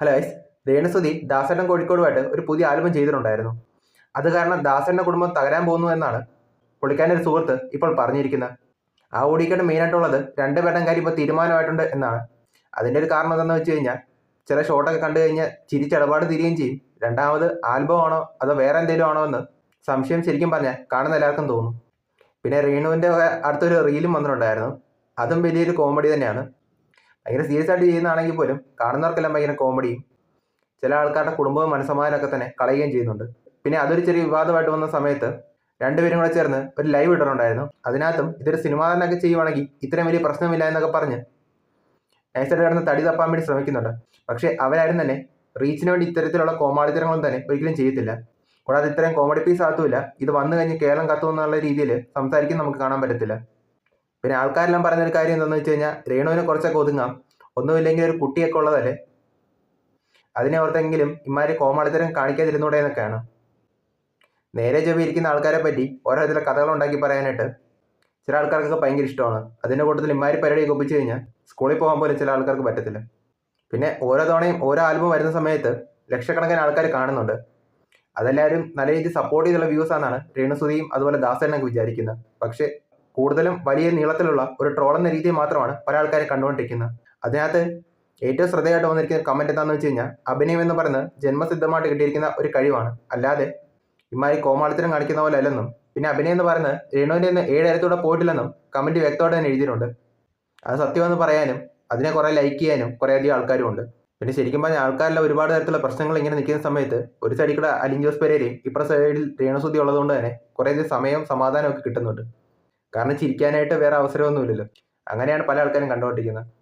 Hello ice രേണുസുതി ദാസേട്ടൻ കോഴിക്കോടുമായിട്ട് ഒരു പുതിയ ആൽബം ചെയ്തിട്ടുണ്ടായിരുന്നു. അത് കാരണം ദാസേട്ടന്റെ കുടുംബം തകരാൻ പോകുന്നു എന്നാണ് പുള്ളിക്കാരന്റെ ഒരു സുഹൃത്ത് ഇപ്പോൾ പറഞ്ഞിരിക്കുന്നത്. ആ ഓടിക്കേണ്ട മെയിനായിട്ടുള്ളത് രണ്ട് പേരുടെ കാര്യം ഇപ്പോൾ തീരുമാനമായിട്ടുണ്ട് എന്നാണ്. അതിന്റെ ഒരു കാരണം എന്താണെന്ന് വെച്ച് കഴിഞ്ഞാൽ ചില ഷോട്ടൊക്കെ കണ്ടു കഴിഞ്ഞാൽ ചിരിച്ചടപാട് തിരികുകയും ചെയ്യും. രണ്ടാമത് ആൽബം ആണോ അതോ വേറെ എന്തെങ്കിലും ആണോ എന്ന് സംശയം ശരിക്കും പറഞ്ഞാൽ കാണുന്ന എല്ലാവർക്കും തോന്നും. പിന്നെ റീണുവിന്റെ അടുത്തൊരു റീലും വന്നിട്ടുണ്ടായിരുന്നു. അതും വലിയൊരു കോമഡി തന്നെയാണ്. ഭയങ്കര സീരിയസ് ആയിട്ട് ചെയ്യുന്നതാണെങ്കിൽ പോലും കാണുന്നവർക്കെല്ലാം ഭയങ്കര കോമഡിയും ചില ആൾക്കാരുടെ കുടുംബവും മനസ്സമാധാനമൊക്കെ തന്നെ കളയുകയും ചെയ്യുന്നുണ്ട്. പിന്നെ അതൊരു ചെറിയ വിവാദമായിട്ട് വന്ന സമയത്ത് രണ്ടുപേരും കൂടെ ചേർന്ന് ഒരു ലൈവ് ഇട്ടിട്ടുണ്ടായിരുന്നു അതിനകത്തും ഇതൊരു സിനിമ തന്നെയൊക്കെ ചെയ്യുവാണെങ്കിൽ ഇത്രയും വലിയ പ്രശ്നമില്ല എന്നൊക്കെ പറഞ്ഞ് നൈസായിട്ട് കിടന്ന് തടി തപ്പാൻ വേണ്ടി ശ്രമിക്കുന്നുണ്ട്. പക്ഷേ അവരാരും തന്നെ റീച്ചിന് വേണ്ടി ഇത്തരത്തിലുള്ള കോമാളിത്തരങ്ങളും തന്നെ ഒരിക്കലും ചെയ്യത്തില്ല. കൂടാതെ ഇത്രയും കോമഡി പീസ് ആകത്തുമില്ല ഇത് വന്നു കഴിഞ്ഞ് കേരളം കത്തുമെന്നുള്ള രീതിയിൽ സംസാരിക്കാൻ നമുക്ക് കാണാൻ പറ്റത്തില്ല. പിന്നെ ആൾക്കാരെല്ലാം പറഞ്ഞൊരു കാര്യം എന്താണെന്ന് വെച്ച് കഴിഞ്ഞാൽ രേണുവിനെ കുറച്ചൊക്കെ ഒതുങ്ങാം. ഒന്നുമില്ലെങ്കിൽ ഒരു കുട്ടിയൊക്കെ ഉള്ളതല്ലേ? അതിനെ ഓർത്തെങ്കിലും ഇമാര് കോമാളിത്തരം കാണിക്കാതിരുന്നൂടെ എന്നൊക്കെയാണ്. നേരെ ചെവി ഇരിക്കുന്ന ആൾക്കാരെ പറ്റി ഓരോ ചില കഥകൾ ഉണ്ടാക്കി പറയാനായിട്ട് ചില ആൾക്കാർക്കൊക്കെ ഭയങ്കര ഇഷ്ടമാണ്. അതിന്റെ കൂട്ടത്തിൽ ഇമാരി പരിപാടിയൊക്കെ ഒപ്പിച്ച് കഴിഞ്ഞാൽ സ്കൂളിൽ പോകാൻ പോലും ചില ആൾക്കാർക്ക് പറ്റത്തില്ല. പിന്നെ ഓരോ തവണയും ഓരോ ആൽബം വരുന്ന സമയത്ത് ലക്ഷക്കണക്കിന് ആൾക്കാർ കാണുന്നുണ്ട്. അതെല്ലാവരും നല്ല രീതിയിൽ സപ്പോർട്ട് ചെയ്തുള്ള വ്യൂസ് ആണെന്നാണ് രേണുസുതിയും അതുപോലെ ദാസനൊക്കെ വിചാരിക്കുന്നത് പക്ഷേ കൂടുതലും വലിയ നീളത്തിലുള്ള ഒരു ട്രോൾ എന്ന രീതിയിൽ മാത്രമാണ് പല ആൾക്കാരെ കണ്ടുകൊണ്ടിരിക്കുന്നത്. അതിനകത്ത് ഏറ്റവും ശ്രദ്ധയായിട്ട് വന്നിരിക്കുന്ന കമന്റ് എന്താണെന്ന് വെച്ച് കഴിഞ്ഞാൽ അഭിനയം എന്ന് പറയുന്നത് ജന്മസിദ്ധമായിട്ട് കിട്ടിയിരിക്കുന്ന ഒരു കഴിവാണ്. അല്ലാതെ ഇമാരി കോമാളിത്തരം കാണിക്കുന്ന പോലെ അല്ലെന്നും പിന്നെ അഭിനയം എന്ന് പറയുന്നത് രേണുവിന്റെ നിന്ന് ഏഴരത്തോടെ പോയിട്ടില്ലെന്നും കമന്റ് വ്യക്തമായിട്ട് തന്നെ എഴുതിയിട്ടുണ്ട്. അത് സത്യമെന്ന് പറയാനും അതിനെ കുറേ ലൈക്ക് ചെയ്യാനും കുറേ അധികം ആൾക്കാരും ഉണ്ട്. പിന്നെ ശരിക്കും പറഞ്ഞാൽ ആൾക്കാരിലെ ഒരുപാട് തരത്തിലുള്ള പ്രശ്നങ്ങൾ ഇങ്ങനെ നിൽക്കുന്ന സമയത്ത് ഒരു സൈഡിൽ കൂടെ അലിൻ ഇപ്പുറ സൈഡിൽ രേണുസുതി ഉള്ളതുകൊണ്ട് തന്നെ കുറേ അധികം സമയം സമാധാനമൊക്കെ കിട്ടുന്നുണ്ട്. കാരണം ചിരിക്കാനായിട്ട് വേറെ അവസരമൊന്നുമില്ലല്ലോ. അങ്ങനെയാണ് പല ആൾക്കാരും കണ്ടുകൊണ്ടിരിക്കുന്നത്.